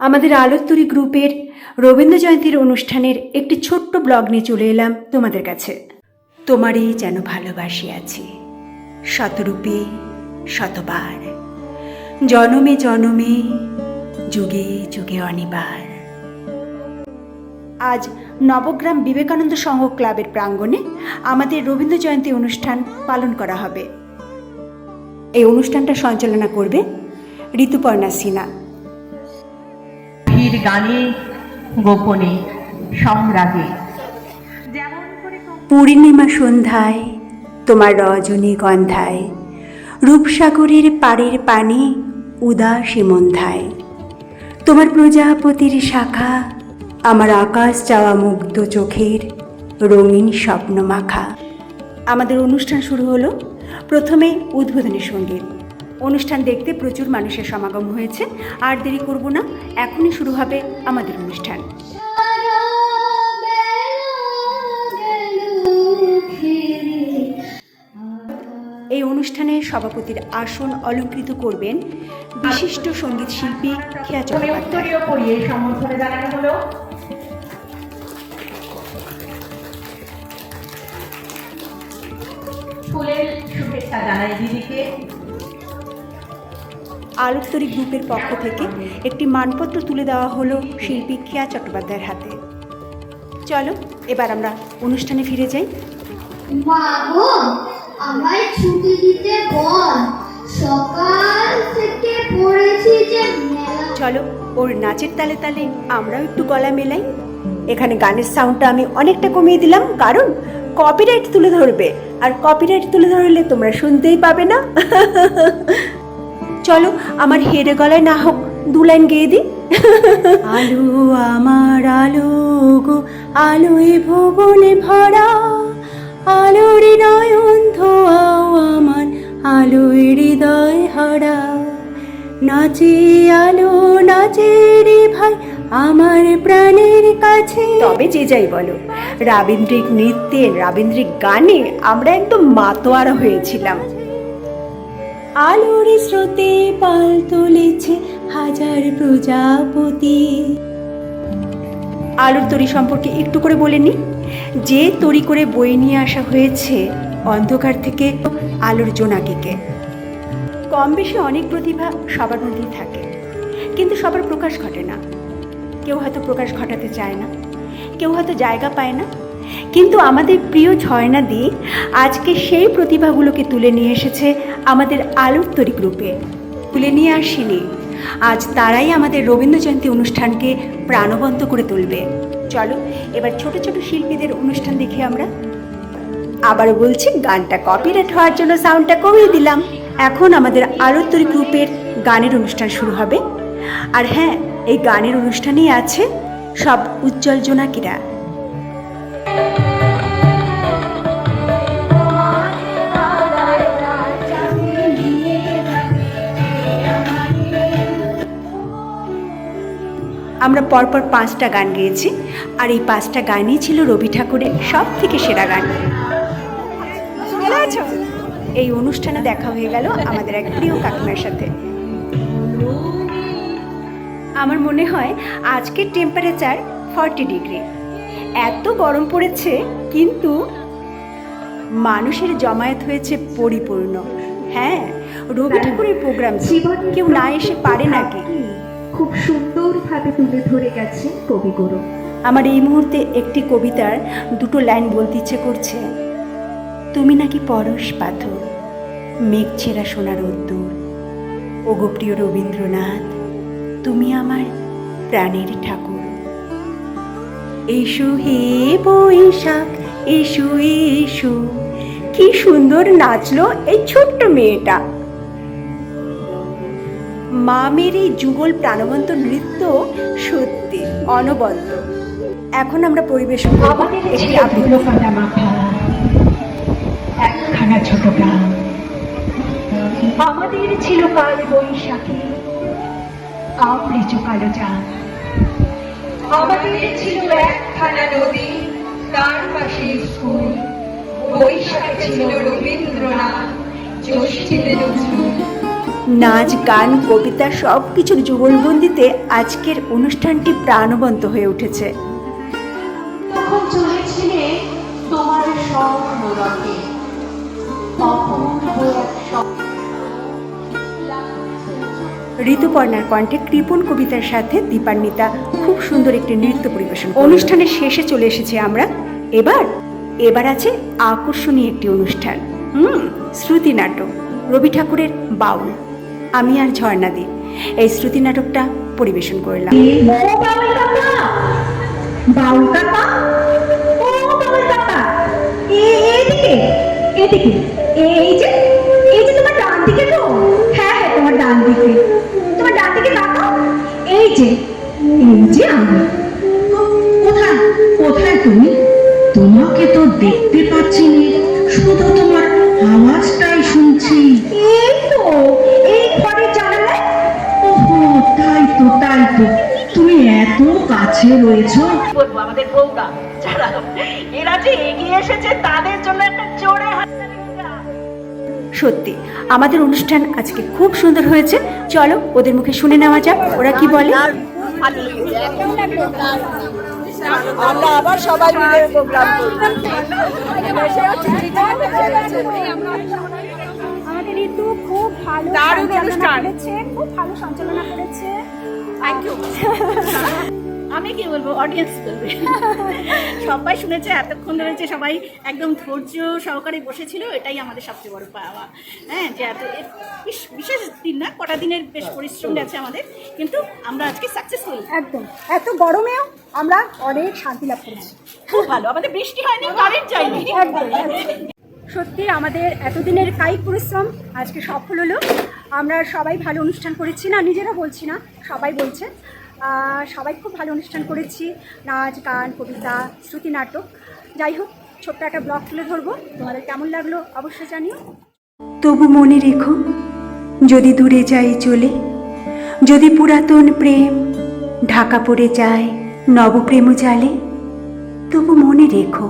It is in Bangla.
আমাদের আলোত্তরী গ্রুপের রবীন্দ্র জয়ন্তীর অনুষ্ঠানের একটি ছোট্ট ব্লগ নিয়ে চলে এলাম তোমাদের কাছে। তোমারই যেন ভালোবাসি আছি। শতরূপে, শতবার। জনমে জনমে, যুগে যুগে অনিবার। আজ নবগ্রাম বিবেকানন্দ সংঘ ক্লাবের প্রাঙ্গণে আমাদের রবীন্দ্র জয়ন্তী অনুষ্ঠান পালন করা হবে। এই অনুষ্ঠানটা সঞ্চালনা করবে ঋতুপর্ণা সিনহা। ভিড় গানে গোপনে তোমরা পূর্ণিমা সন্ধ্যায়, তোমার রজনী গন্ধায়, রূপসাগরের পাড়ের পানি উদাসী মন্ধায় তোমার প্রজাপতির শাখা, আমার আকাশ চাওয়া মুগ্ধ চোখের রঙিন স্বপ্ন মাখা আমাদের অনুষ্ঠান শুরু হলো প্রথমে উদ্বোধনী সংগীত। অনুষ্ঠান দেখতে প্রচুর মানুষের সমাগম হয়েছে। আর দেরি করব না, এখনই শুরু হবে আমাদের অনুষ্ঠান। এই অনুষ্ঠানে সভাপতির আসন অলঙ্কৃত করবেন বিশিষ্ট সংগীত শিল্পী খেয়া চট্টোপাধ্যায়। ফুলের শুভেচ্ছা জানাই দিদিকে। আলোত্তরী গ্রুপের পক্ষ থেকে একটি মানপত্র তুলে দেওয়া হলো শিল্পী খেয়া চট্টোপাধ্যায়ের হাতে। চলো এবার আমরা অনুষ্ঠানে ফিরে যাই। মা গো আমায় ছুটি দিতে বল। সকাল থেকে পড়েছি যে চলো ওর নাচের তালে তালে আমরাও একটু গলা মেলাই। এখানে গানের সাউন্ডটা আমি অনেকটা কমিয়ে দিলাম কারণ কপিরাইট তুলে ধরবে। আর কপিরাইট তুলে ধরলে তোমরা শুনতেই পাবে না। চলো আমার হেরে গলায় না হোক দু লাইন গেয়ে দিই। আলো আমার আলো গো আলোয় ভুবনে ভরা আলোর নয়ন ধোয়াও আমার আলোয় হৃদয় হারা। নাচে আলো নাচে রে ভাই আমার প্রাণের কাছে। তবে যে যাই বলো রাবীন্দ্রিক নৃত্যে রাবীন্দ্রিক গানে আমরা একদম মাতোয়ারা হয়েছিলাম। আলোর স্রোতে পাল তুলেছে হাজার প্রজাপতি। আলোর তরি সম্পর্কে একটু করে বলে নি। যে তরি করে বই নিয়ে আসা হয়েছে অন্ধকার থেকে আলোর জোনাকিকে। কম বেশি অনেক প্রতিভা সবার মধ্যেই থাকে, কিন্তু সবার প্রকাশ ঘটে না। কেউ হয়তো প্রকাশ ঘটাতে চায় না, কেউ হয়তো জায়গা পায় না কিন্তু আমাদের প্রিয় ঝর্ণা দি আজকে সেই প্রতিভাগুলোকে তুলে নিয়ে এসেছে আমাদের আলোর গ্রুপে। তুলে নিয়ে আসেনি। আজ তারাই আমাদের রবীন্দ্র জয়ন্তী অনুষ্ঠানকে প্রাণবন্ত করে তুলবে। চলো, এবার ছোট ছোট শিল্পীদের অনুষ্ঠান দেখি আমরা। আবারও বলছি, গানটা কপিরাইট হওয়ার জন্য সাউন্ডটা কমিয়ে দিলাম। এখন আমাদের আলোত্তরী গ্রুপের গানের অনুষ্ঠান শুরু হবে। আর হ্যাঁ এই গানের অনুষ্ঠানেই আছে সব উজ্জ্বল জোনাকিরা। আমরা পরপর পাঁচটা গান গেয়েছি, আর এই পাঁচটা গানই ছিল রবি ঠাকুরের সব থেকে সেরা গান? এই অনুষ্ঠানে দেখা হয়ে গেল আমাদের এক প্রিয় কাকিমার সাথে। আমার মনে হয় আজকের টেম্পারেচার ফর্টি ডিগ্রি এত গরম পড়েছে, কিন্তু মানুষের জমায়েত হয়েছে পরিপূর্ণ। হ্যাঁ রবি ঠাকুরের প্রোগ্রাম কেউ না এসে পারে নাকি? খুব সুন্দরভাবে তুলে ধরে গেছেন কবিগুরু। আমার এই মুহূর্তে একটি কবিতার দুটো লাইন বলতে ইচ্ছে করছে। তুমি নাকি পরশ পাথর, মেঘ ছেঁড়া সোনার রোদ্দুর ওগো রবীন্দ্রনাথ, তুমি আমার প্রাণের ঠাকুর। এসো হে বৈশাখ, এসো এসো, কি সুন্দর নাচলো এই ছোট্ট মেয়েটা। মামের এই যুগল প্রাণবন্ত নৃত্য সত্যি অনবদ্য। এখন আমরা পরিবেশন করব আমাদের একটি ছিল আবৃত্তি। একখানা ছোট গ্রাম আমাদের ছিল কাল বৈশাখী আমরে চোকালো চাঁদ। আমাদের ছিল একখানা নদী তার পাশে স্কুল। বৈশাখে ছিল রবীন্দ্রনাথ জ্যোষ্ঠীতে নজরুল নাচ গান কবিতা সব কিছুর যুগলবন্দিতে আজকের অনুষ্ঠানটি প্রাণবন্ত হয়ে উঠেছে। ঋতুপর্ণার কণ্ঠে কৃপণ কবিতার সাথে দীপান্বিতা খুব সুন্দর একটি নৃত্য পরিবেশন অনুষ্ঠানের শেষে চলে এসেছি আমরা। এবার এবার আছে আকর্ষণীয় একটি অনুষ্ঠান। হুম শ্রুতি নাটক রবি ঠাকুরের বাউল। আমি আর ঝর্ণাদি এই শ্রুতি নাটকটা পরিবেশন করলাম। যে, এই যে তোমার তো? হ্যাঁ হ্যাঁ তোমার তোমার ডান দিকে এই যে আমি। কোথায় তুমি? তোমাকে তো দেখতে তাই তো তুমি এত কাছে রয়েছো। বলব আমাদের বউরা? যারা এরা যে এগিয়ে এসেছে তাদের জন্য একটা জোরে সত্যি আমাদের অনুষ্ঠান আজকে খুব সুন্দর হয়েছে। চলো ওদের মুখে শুনে নেওয়া যাক ওরা কি বলে? আমরা আবার সবাই মিলে প্রোগ্রাম ঋতু খুব ভালো দারুণ অনুষ্ঠান। করেছে খুব ভালো সঞ্চালনা করেছে। থ্যাংক ইউ আমি কি বলব অডিয়েন্স বলবে। সবাই শুনেছে এতক্ষণ ধরে যে সবাই একদম ধৈর্য সহকারে বসেছিল এটাই আমাদের সবচেয়ে বড় পাওয়া। হ্যাঁ যে এত বিশ- বিশেষ দিন না কটা দিনের বেশ পরিশ্রম গেছে আমাদের কিন্তু আমরা আজকে সাকসেসফুল একদম। এত গরমেও আমরা অনেক শান্তি লাভ করেছি। খুব ভালো। আমাদের বৃষ্টি হয়নি কারেন্ট যায়নি। একদম। সত্যি আমাদের এতদিনের কায়িক পরিশ্রম আজকে সফল হলো। আমরা সবাই ভালো অনুষ্ঠান করেছি না, নিজেরা বলছি না, সবাই বলছে। সবাই খুব ভালো অনুষ্ঠান করেছি, নাচ, গান, কবিতা, শ্রুতি নাটক। যাই হোক, ছোট্ট একটা ব্লগ তুলে ধরবো। তোমাদের কেমন লাগল অবশ্যই জানিও। তবু মনে রেখো, যদি দূরে যাই চলে, যদি পুরাতন প্রেম ঢাকা পড়ে যায় নবপ্রেম জালে, তবু মনে রেখো